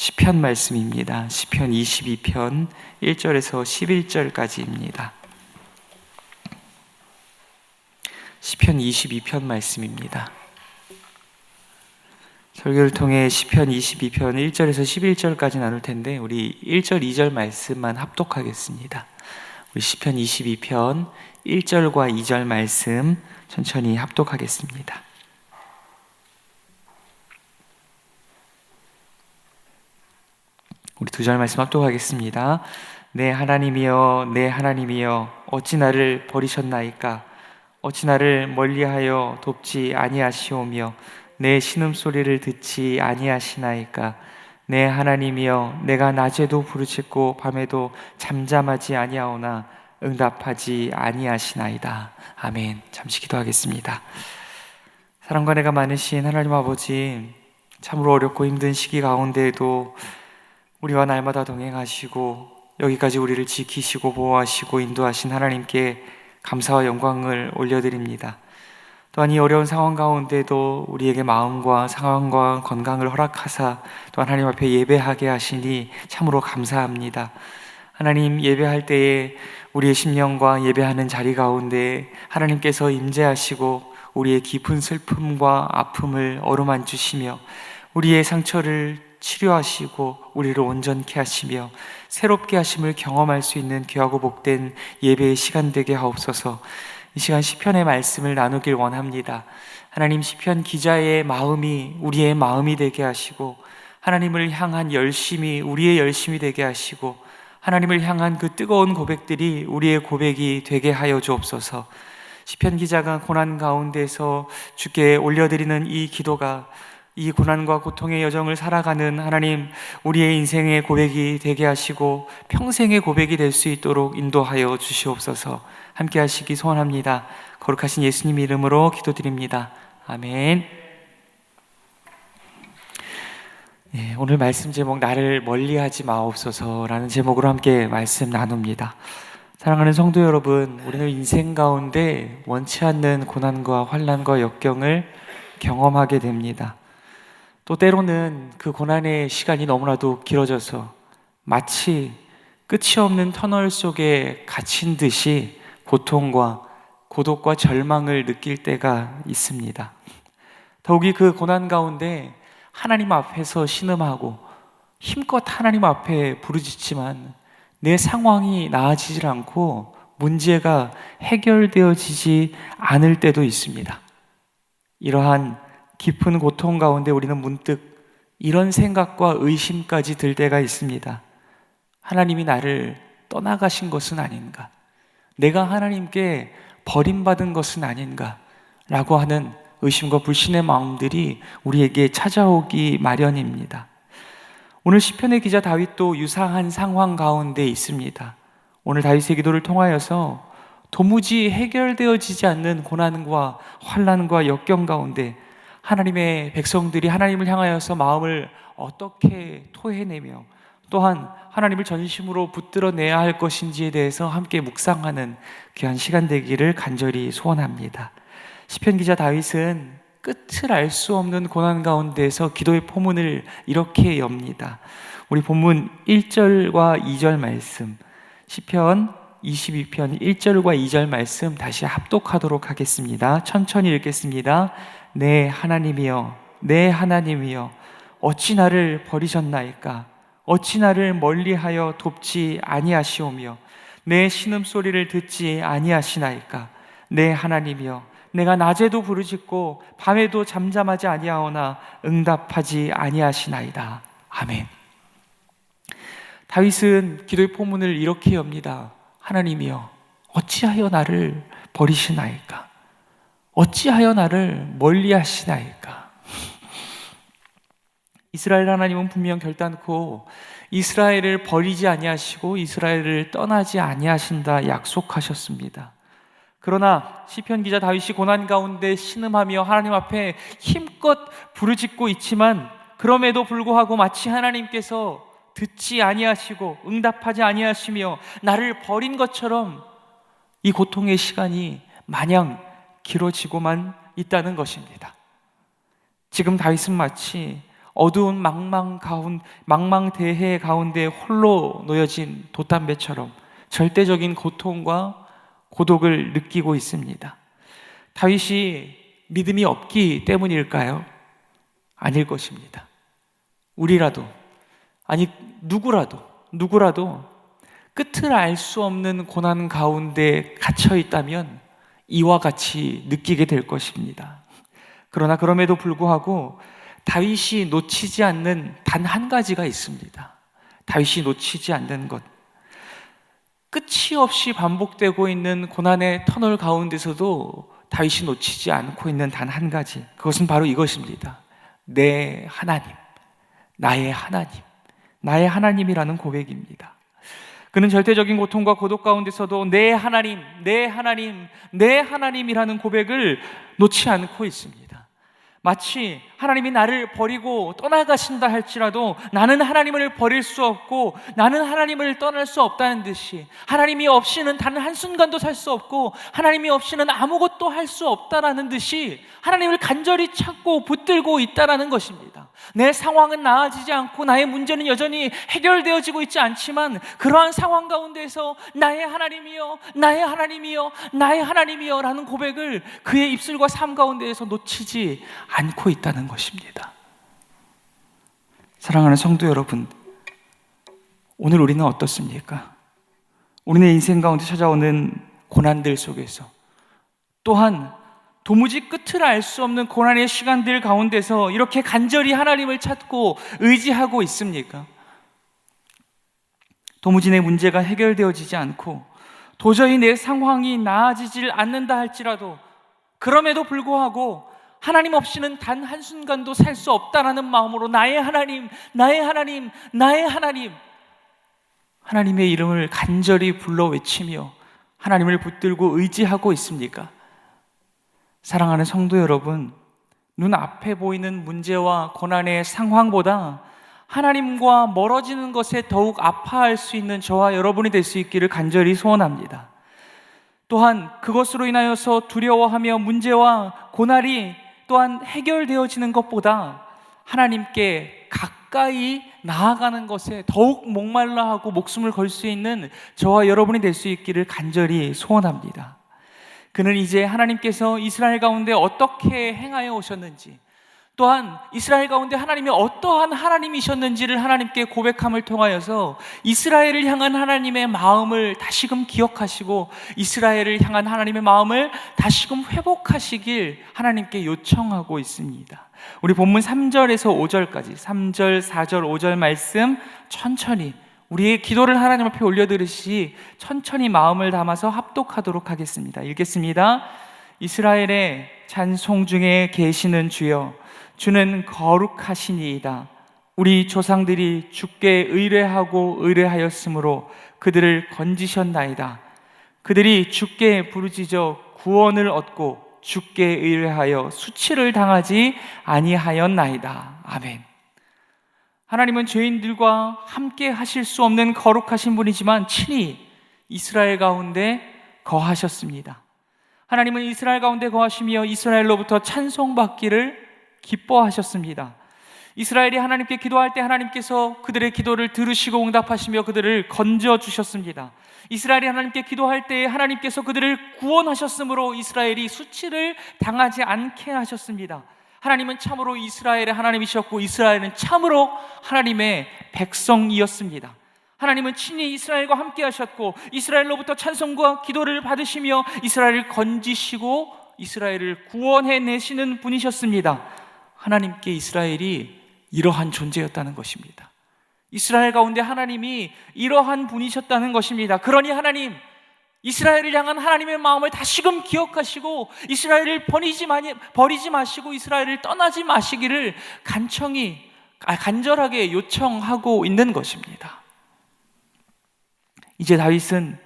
시편 말씀입니다. 시편 22편 1절에서 11절까지입니다. 시편 22편 말씀입니다. 설교를 통해 시편 22편 1절에서 11절까지 나눌 텐데 우리 1절 2절 말씀만 합독하겠습니다. 우리 시편 22편 1절과 2절 말씀 천천히 합독하겠습니다. 우리 두 절 말씀 합독하겠습니다. 내 하나님이여 내 하나님이여 어찌 나를 버리셨나이까 어찌 나를 멀리하여 돕지 아니하시오며 내 신음 소리를 듣지 아니하시나이까 내 하나님이여 내가 낮에도 부르짖고 밤에도 잠잠하지 아니하오나 응답하지 아니하시나이다. 아멘. 잠시 기도하겠습니다. 사랑과 내가 많으신 하나님 아버지 참으로 어렵고 힘든 시기 가운데에도 우리와 날마다 동행하시고 여기까지 우리를 지키시고 보호하시고 인도하신 하나님께 감사와 영광을 올려드립니다. 또한 이 어려운 상황 가운데도 우리에게 마음과 상황과 건강을 허락하사 또한 하나님 앞에 예배하게 하시니 참으로 감사합니다. 하나님 예배할 때에 우리의 심령과 예배하는 자리 가운데 하나님께서 임재하시고 우리의 깊은 슬픔과 아픔을 어루만 주시며 우리의 상처를 치료하시고 우리를 온전케 하시며 새롭게 하심을 경험할 수 있는 귀하고 복된 예배의 시간 되게 하옵소서. 이 시간 시편의 말씀을 나누길 원합니다. 하나님 시편 기자의 마음이 우리의 마음이 되게 하시고 하나님을 향한 열심이 우리의 열심이 되게 하시고 하나님을 향한 그 뜨거운 고백들이 우리의 고백이 되게 하여 주옵소서. 시편 기자가 고난 가운데서 주께 올려드리는 이 기도가 이 고난과 고통의 여정을 살아가는 하나님, 우리의 인생의 고백이 되게 하시고 평생의 고백이 될 수 있도록 인도하여 주시옵소서. 함께 하시기 소원합니다. 거룩하신 예수님 이름으로 기도드립니다. 아멘. 예, 오늘 말씀 제목 나를 멀리 하지 마옵소서라는 제목으로 함께 말씀 나눕니다. 사랑하는 성도 여러분, 우리는 인생 가운데 원치 않는 고난과 환난과 역경을 경험하게 됩니다. 또 때로는 그 고난의 시간이 너무나도 길어져서 마치 끝이 없는 터널 속에 갇힌 듯이 고통과 고독과 절망을 느낄 때가 있습니다. 더욱이 그 고난 가운데 하나님 앞에서 신음하고 힘껏 하나님 앞에 부르짖지만 내 상황이 나아지질 않고 문제가 해결되어지지 않을 때도 있습니다. 이러한 깊은 고통 가운데 우리는 문득 이런 생각과 의심까지 들 때가 있습니다. 하나님이 나를 떠나가신 것은 아닌가? 내가 하나님께 버림받은 것은 아닌가? 라고 하는 의심과 불신의 마음들이 우리에게 찾아오기 마련입니다. 오늘 시편의 기자 다윗도 유사한 상황 가운데 있습니다. 오늘 다윗의 기도를 통하여서 도무지 해결되어지지 않는 고난과 환란과 역경 가운데 하나님의 백성들이 하나님을 향하여서 마음을 어떻게 토해내며 또한 하나님을 전심으로 붙들어내야 할 것인지에 대해서 함께 묵상하는 귀한 시간 되기를 간절히 소원합니다. 시편 기자 다윗은 끝을 알 수 없는 고난 가운데서 기도의 포문을 이렇게 엽니다. 우리 본문 1절과 2절 말씀, 시편 22편 1절과 2절 말씀 다시 합독하도록 하겠습니다. 천천히 읽겠습니다. 내 하나님이여, 내 하나님이여, 어찌 나를 버리셨나이까? 어찌 나를 멀리하여 돕지 아니하시오며 내 신음 소리를 듣지 아니하시나이까? 내 하나님이여, 내가 낮에도 부르짖고 밤에도 잠잠하지 아니하오나 응답하지 아니하시나이다. 아멘. 다윗은 기도의 포문을 이렇게 엽니다. 하나님이여, 어찌하여 나를 버리시나이까? 어찌하여 나를 멀리 하시나이까? 이스라엘 하나님은 분명 결단코 이스라엘을 버리지 아니하시고 이스라엘을 떠나지 아니하신다 약속하셨습니다. 그러나 시편 기자 다윗이 고난 가운데 신음하며 하나님 앞에 힘껏 부르짖고 있지만 그럼에도 불구하고 마치 하나님께서 듣지 아니하시고 응답하지 아니하시며 나를 버린 것처럼 이 고통의 시간이 마냥 길어지고만 있다는 것입니다. 지금 다윗은 마치 어두운 망망 가운 망망 대해 가운데 홀로 놓여진 돛담배처럼 절대적인 고통과 고독을 느끼고 있습니다. 다윗이 믿음이 없기 때문일까요? 아닐 것입니다. 우리라도 아니 누구라도 누구라도 끝을 알 수 없는 고난 가운데 갇혀 있다면 이와 같이 느끼게 될 것입니다. 그러나 그럼에도 불구하고 다윗이 놓치지 않는 단 한 가지가 있습니다. 다윗이 놓치지 않는 것. 끝이 없이 반복되고 있는 고난의 터널 가운데서도 다윗이 놓치지 않고 있는 단 한 가지. 그것은 바로 이것입니다. 내 하나님, 나의 하나님, 나의 하나님이라는 고백입니다. 그는 절대적인 고통과 고독 가운데서도 내 하나님, 내 하나님, 내 하나님이라는 고백을 놓지 않고 있습니다. 마치 하나님이 나를 버리고 떠나가신다 할지라도 나는 하나님을 버릴 수 없고 나는 하나님을 떠날 수 없다는 듯이 하나님이 없이는 단 한순간도 살 수 없고 하나님이 없이는 아무것도 할 수 없다라는 듯이 하나님을 간절히 찾고 붙들고 있다라는 것입니다. 내 상황은 나아지지 않고 나의 문제는 여전히 해결되어지고 있지 않지만 그러한 상황 가운데서 나의 하나님이여 나의 하나님이여 나의 하나님이여 라는 고백을 그의 입술과 삶 가운데에서 놓치지 않고 있다는 것입니다. 사랑하는 성도 여러분, 오늘 우리는 어떻습니까? 우리의 인생 가운데 찾아오는 고난들 속에서 또한 도무지 끝을 알 수 없는 고난의 시간들 가운데서 이렇게 간절히 하나님을 찾고 의지하고 있습니까? 도무지 내 문제가 해결되어지지 않고 도저히 내 상황이 나아지질 않는다 할지라도 그럼에도 불구하고 하나님 없이는 단 한순간도 살 수 없다라는 마음으로 나의 하나님, 나의 하나님, 나의 하나님 하나님의 이름을 간절히 불러 외치며 하나님을 붙들고 의지하고 있습니까? 사랑하는 성도 여러분, 눈앞에 보이는 문제와 고난의 상황보다 하나님과 멀어지는 것에 더욱 아파할 수 있는 저와 여러분이 될 수 있기를 간절히 소원합니다. 또한 그것으로 인하여서 두려워하며 문제와 고난이 또한 해결되어지는 것보다 하나님께 가까이 나아가는 것에 더욱 목말라 하고 목숨을 걸 수 있는 저와 여러분이 될 수 있기를 간절히 소원합니다. 그는 이제 하나님께서 이스라엘 가운데 어떻게 행하여 오셨는지 또한 이스라엘 가운데 하나님이 어떠한 하나님이셨는지를 하나님께 고백함을 통하여서 이스라엘을 향한 하나님의 마음을 다시금 기억하시고 이스라엘을 향한 하나님의 마음을 다시금 회복하시길 하나님께 요청하고 있습니다. 우리 본문 3절에서 5절까지 3절, 4절, 5절 말씀 천천히 우리의 기도를 하나님 앞에 올려드리시 천천히 마음을 담아서 합독하도록 하겠습니다. 읽겠습니다. 이스라엘의 찬송 중에 계시는 주여, 주는 거룩하시니이다. 우리 조상들이 주께 의뢰하고 의뢰하였으므로 그들을 건지셨나이다. 그들이 주께 부르짖어 구원을 얻고 주께 의뢰하여 수치를 당하지 아니하였나이다. 아멘. 하나님은 죄인들과 함께 하실 수 없는 거룩하신 분이지만 친히 이스라엘 가운데 거하셨습니다. 하나님은 이스라엘 가운데 거하시며 이스라엘로부터 찬송받기를 기뻐하셨습니다. 이스라엘이 하나님께 기도할 때 하나님께서 그들의 기도를 들으시고 응답하시며 그들을 건져 주셨습니다. 이스라엘이 하나님께 기도할 때 하나님께서 그들을 구원하셨으므로 이스라엘이 수치를 당하지 않게 하셨습니다. 하나님은 참으로 이스라엘의 하나님이셨고 이스라엘은 참으로 하나님의 백성이었습니다. 하나님은 친히 이스라엘과 함께 하셨고 이스라엘로부터 찬송과 기도를 받으시며 이스라엘을 건지시고 이스라엘을 구원해 내시는 분이셨습니다. 하나님께 이스라엘이 이러한 존재였다는 것입니다. 이스라엘 가운데 하나님이 이러한 분이셨다는 것입니다. 그러니 하나님 이스라엘을 향한 하나님의 마음을 다시금 기억하시고 이스라엘을 버리지, 마니, 버리지 마시고 이스라엘을 떠나지 마시기를 간청히 아, 간절하게 요청하고 있는 것입니다. 이제 다윗은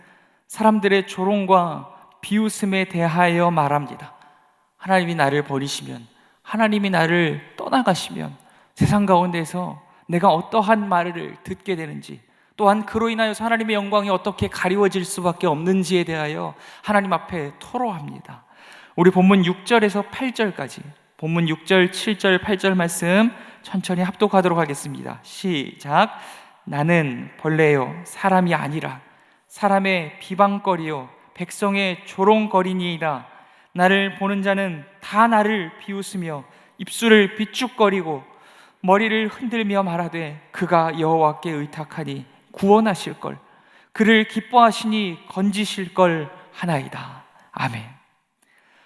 사람들의 조롱과 비웃음에 대하여 말합니다. 하나님이 나를 버리시면 하나님이 나를 떠나가시면 세상 가운데서 내가 어떠한 말을 듣게 되는지 또한 그로 인하여서 하나님의 영광이 어떻게 가리워질 수밖에 없는지에 대하여 하나님 앞에 토로합니다. 우리 본문 6절에서 8절까지 본문 6절, 7절, 8절 말씀 천천히 합독하도록 하겠습니다. 시작. 나는 벌레요 사람이 아니라 사람의 비방거리요 백성의 조롱거리니이다. 나를 보는 자는 다 나를 비웃으며 입술을 비축거리고 머리를 흔들며 말하되 그가 여호와께 의탁하니 구원하실 걸 그를 기뻐하시니 건지실 걸 하나이다. 아멘.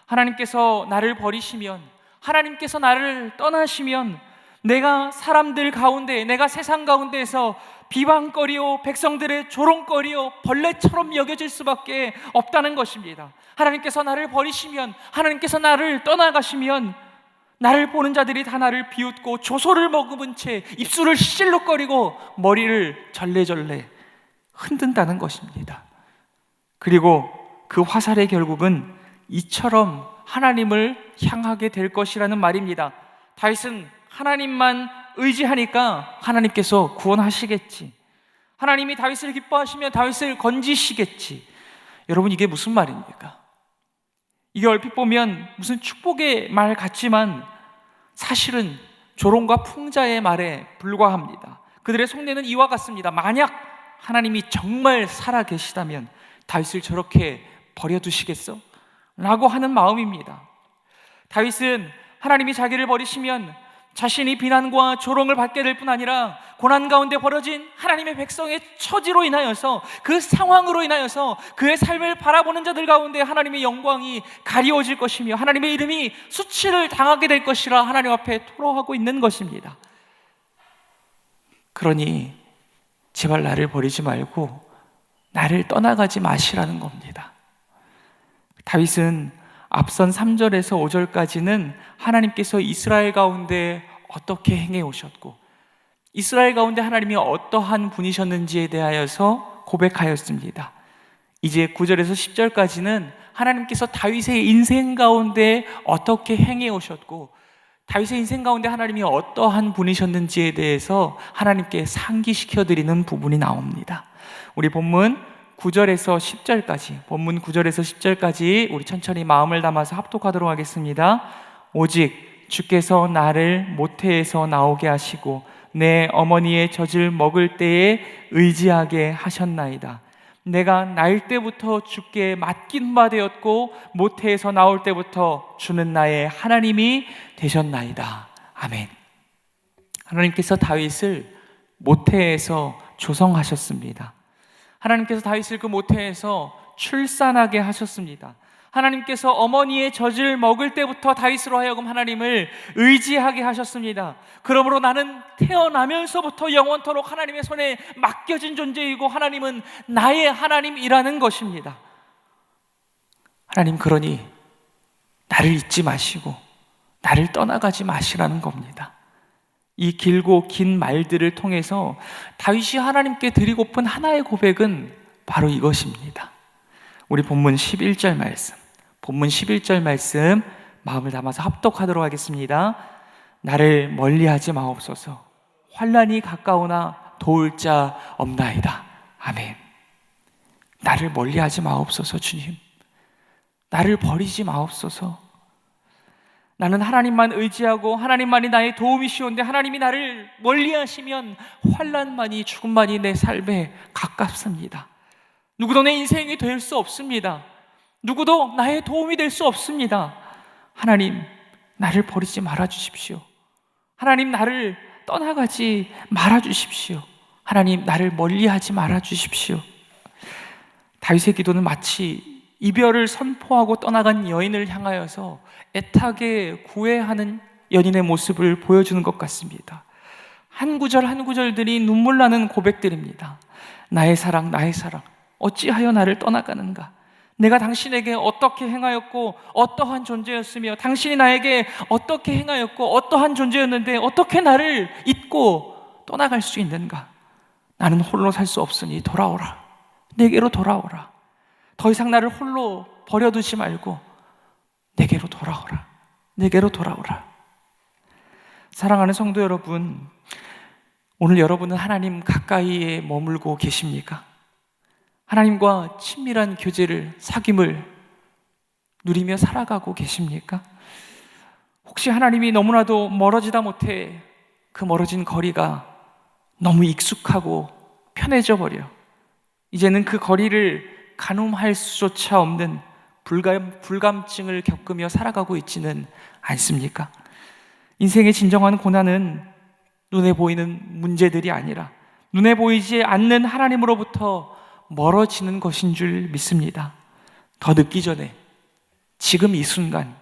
하나님께서 나를 버리시면 하나님께서 나를 떠나시면 내가 사람들 가운데 내가 세상 가운데에서 비방거리요 백성들의 조롱거리요 벌레처럼 여겨질 수밖에 없다는 것입니다. 하나님께서 나를 버리시면 하나님께서 나를 떠나가시면 나를 보는 자들이 다 나를 비웃고 조소를 머금은 채 입술을 실룩거리고 머리를 절레절레 흔든다는 것입니다. 그리고 그 화살의 결국은 이처럼 하나님을 향하게 될 것이라는 말입니다. 다윗은 하나님만 의지하니까 하나님께서 구원하시겠지. 하나님이 다윗을 기뻐하시면 다윗을 건지시겠지. 여러분 이게 무슨 말입니까? 이게 얼핏 보면 무슨 축복의 말 같지만 사실은 조롱과 풍자의 말에 불과합니다. 그들의 속내는 이와 같습니다. 만약 하나님이 정말 살아 계시다면 다윗을 저렇게 버려두시겠어? 라고 하는 마음입니다. 다윗은 하나님이 자기를 버리시면 자신이 비난과 조롱을 받게 될 뿐 아니라 고난 가운데 벌어진 하나님의 백성의 처지로 인하여서 그 상황으로 인하여서 그의 삶을 바라보는 자들 가운데 하나님의 영광이 가리워질 것이며 하나님의 이름이 수치를 당하게 될 것이라 하나님 앞에 토로하고 있는 것입니다. 그러니 제발 나를 버리지 말고 나를 떠나가지 마시라는 겁니다. 다윗은 앞선 3절에서 5절까지는 하나님께서 이스라엘 가운데 어떻게 행해 오셨고 이스라엘 가운데 하나님이 어떠한 분이셨는지에 대하여서 고백하였습니다. 이제 9절에서 10절까지는 하나님께서 다윗의 인생 가운데 어떻게 행해 오셨고 다윗의 인생 가운데 하나님이 어떠한 분이셨는지에 대해서 하나님께 상기시켜 드리는 부분이 나옵니다. 우리 본문 9절에서 10절까지, 본문 9절에서 10절까지 우리 천천히 마음을 담아서 합독하도록 하겠습니다. 오직 주께서 나를 모태에서 나오게 하시고 내 어머니의 젖을 먹을 때에 의지하게 하셨나이다. 내가 날 때부터 주께 맡긴 바 되었고 모태에서 나올 때부터 주는 나의 하나님이 되셨나이다. 아멘. 하나님께서 다윗을 모태에서 조성하셨습니다. 하나님께서 다윗을 그 모태에서 출산하게 하셨습니다. 하나님께서 어머니의 젖을 먹을 때부터 다윗으로 하여금 하나님을 의지하게 하셨습니다. 그러므로 나는 태어나면서부터 영원토록 하나님의 손에 맡겨진 존재이고 하나님은 나의 하나님이라는 것입니다. 하나님 그러니 나를 잊지 마시고 나를 떠나가지 마시라는 겁니다. 이 길고 긴 말들을 통해서 다윗이 하나님께 드리고픈 하나의 고백은 바로 이것입니다. 우리 본문 11절 말씀. 본문 11절 말씀 마음을 담아서 합독하도록 하겠습니다. 나를 멀리하지 마옵소서. 환란이 가까우나 도울 자 없나이다. 아멘. 나를 멀리하지 마옵소서 주님. 나를 버리지 마옵소서. 나는 하나님만 의지하고 하나님만이 나의 도움이시온데 하나님이 나를 멀리하시면 환란만이 죽음만이 내 삶에 가깝습니다. 누구도 내 인생이 될 수 없습니다. 누구도 나의 도움이 될 수 없습니다. 하나님, 나를 버리지 말아 주십시오. 하나님, 나를 떠나가지 말아 주십시오. 하나님, 나를 멀리하지 말아 주십시오. 다윗의 기도는 마치 이별을 선포하고 떠나간 여인을 향하여서 애타게 구애하는 연인의 모습을 보여주는 것 같습니다. 한 구절 한 구절들이 눈물 나는 고백들입니다. 나의 사랑, 나의 사랑. 어찌하여 나를 떠나가는가? 내가 당신에게 어떻게 행하였고 어떠한 존재였으며 당신이 나에게 어떻게 행하였고 어떠한 존재였는데 어떻게 나를 잊고 떠나갈 수 있는가? 나는 홀로 살 수 없으니 돌아오라. 내게로 돌아오라. 더 이상 나를 홀로 버려두지 말고 내게로 돌아오라. 내게로 돌아오라. 사랑하는 성도 여러분, 오늘 여러분은 하나님 가까이에 머물고 계십니까? 하나님과 친밀한 교제를, 사귐을 누리며 살아가고 계십니까? 혹시 하나님이 너무나도 멀어지다 못해 그 멀어진 거리가 너무 익숙하고 편해져 버려. 이제는 그 거리를 가늠할 수조차 없는 불감, 불감증을 겪으며 살아가고 있지는 않습니까? 인생의 진정한 고난은 눈에 보이는 문제들이 아니라 눈에 보이지 않는 하나님으로부터 멀어지는 것인 줄 믿습니다. 더 늦기 전에 지금 이 순간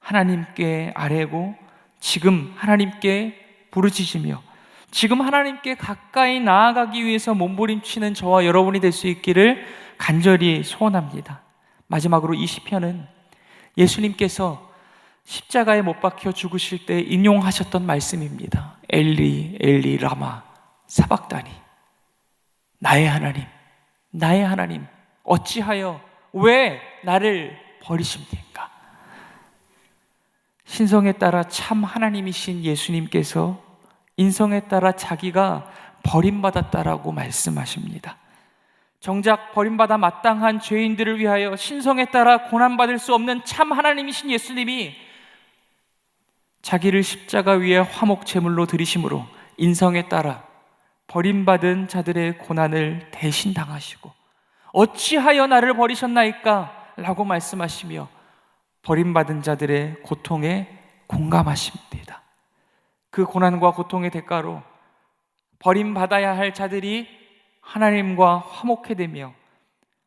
하나님께 아뢰고 지금 하나님께 부르짖으며 지금 하나님께 가까이 나아가기 위해서 몸부림치는 저와 여러분이 될 수 있기를 간절히 소원합니다. 마지막으로 이 시편은 예수님께서 십자가에 못 박혀 죽으실 때 인용하셨던 말씀입니다. 엘리 엘리 라마 사박다니 나의 하나님 나의 하나님 어찌하여 왜 나를 버리십니까? 신성에 따라 참 하나님이신 예수님께서 인성에 따라 자기가 버림받았다라고 말씀하십니다. 정작 버림받아 마땅한 죄인들을 위하여 신성에 따라 고난받을 수 없는 참 하나님이신 예수님이 자기를 십자가 위에 화목 제물로 드리심으로 인성에 따라 버림받은 자들의 고난을 대신 당하시고 어찌하여 나를 버리셨나이까? 라고 말씀하시며 버림받은 자들의 고통에 공감하십니다. 그 고난과 고통의 대가로 버림받아야 할 자들이 하나님과 화목해 되며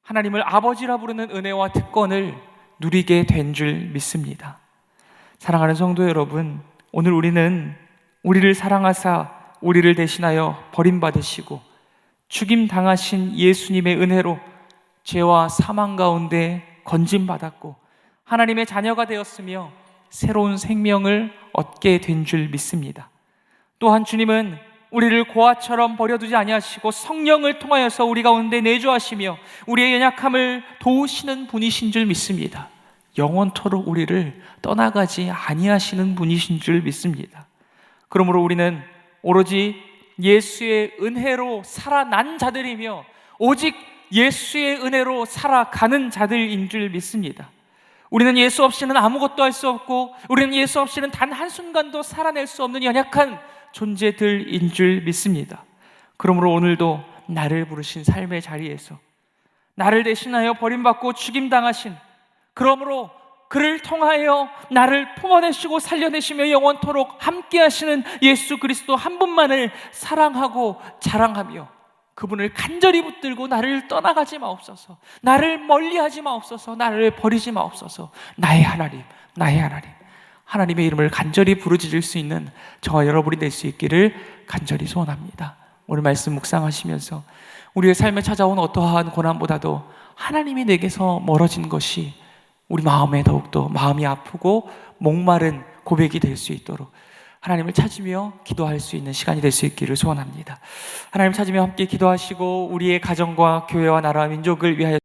하나님을 아버지라 부르는 은혜와 특권을 누리게 된 줄 믿습니다. 사랑하는 성도 여러분, 오늘 우리는 우리를 사랑하사 우리를 대신하여 버림받으시고 죽임 당하신 예수님의 은혜로 죄와 사망 가운데 건짐받았고 하나님의 자녀가 되었으며 새로운 생명을 얻게 된 줄 믿습니다. 또한 주님은 우리를 고아처럼 버려두지 아니하시고 성령을 통하여서 우리 가운데 내주하시며 우리의 연약함을 도우시는 분이신 줄 믿습니다. 영원토록 우리를 떠나가지 아니하시는 분이신 줄 믿습니다. 그러므로 우리는 오로지 예수의 은혜로 살아난 자들이며 오직 예수의 은혜로 살아가는 자들인 줄 믿습니다. 우리는 예수 없이는 아무것도 할 수 없고 우리는 예수 없이는 단 한순간도 살아낼 수 없는 연약한 존재들인 줄 믿습니다. 그러므로 오늘도 나를 부르신 삶의 자리에서 나를 대신하여 버림받고 죽임당하신 그러므로 그를 통하여 나를 품어내시고 살려내시며 영원토록 함께 하시는 예수 그리스도 한 분만을 사랑하고 자랑하며 그분을 간절히 붙들고 나를 떠나가지 마옵소서. 나를 멀리하지 마옵소서. 나를 버리지 마옵소서. 나의 하나님, 나의 하나님. 하나님의 이름을 간절히 부르짖을 수 있는 저와 여러분이 될 수 있기를 간절히 소원합니다. 오늘 말씀 묵상하시면서 우리의 삶에 찾아온 어떠한 고난보다도 하나님이 내게서 멀어진 것이 우리 마음에 더욱더 마음이 아프고 목마른 고백이 될 수 있도록 하나님을 찾으며 기도할 수 있는 시간이 될 수 있기를 소원합니다. 하나님 찾으며 함께 기도하시고 우리의 가정과 교회와 나라와 민족을 위하여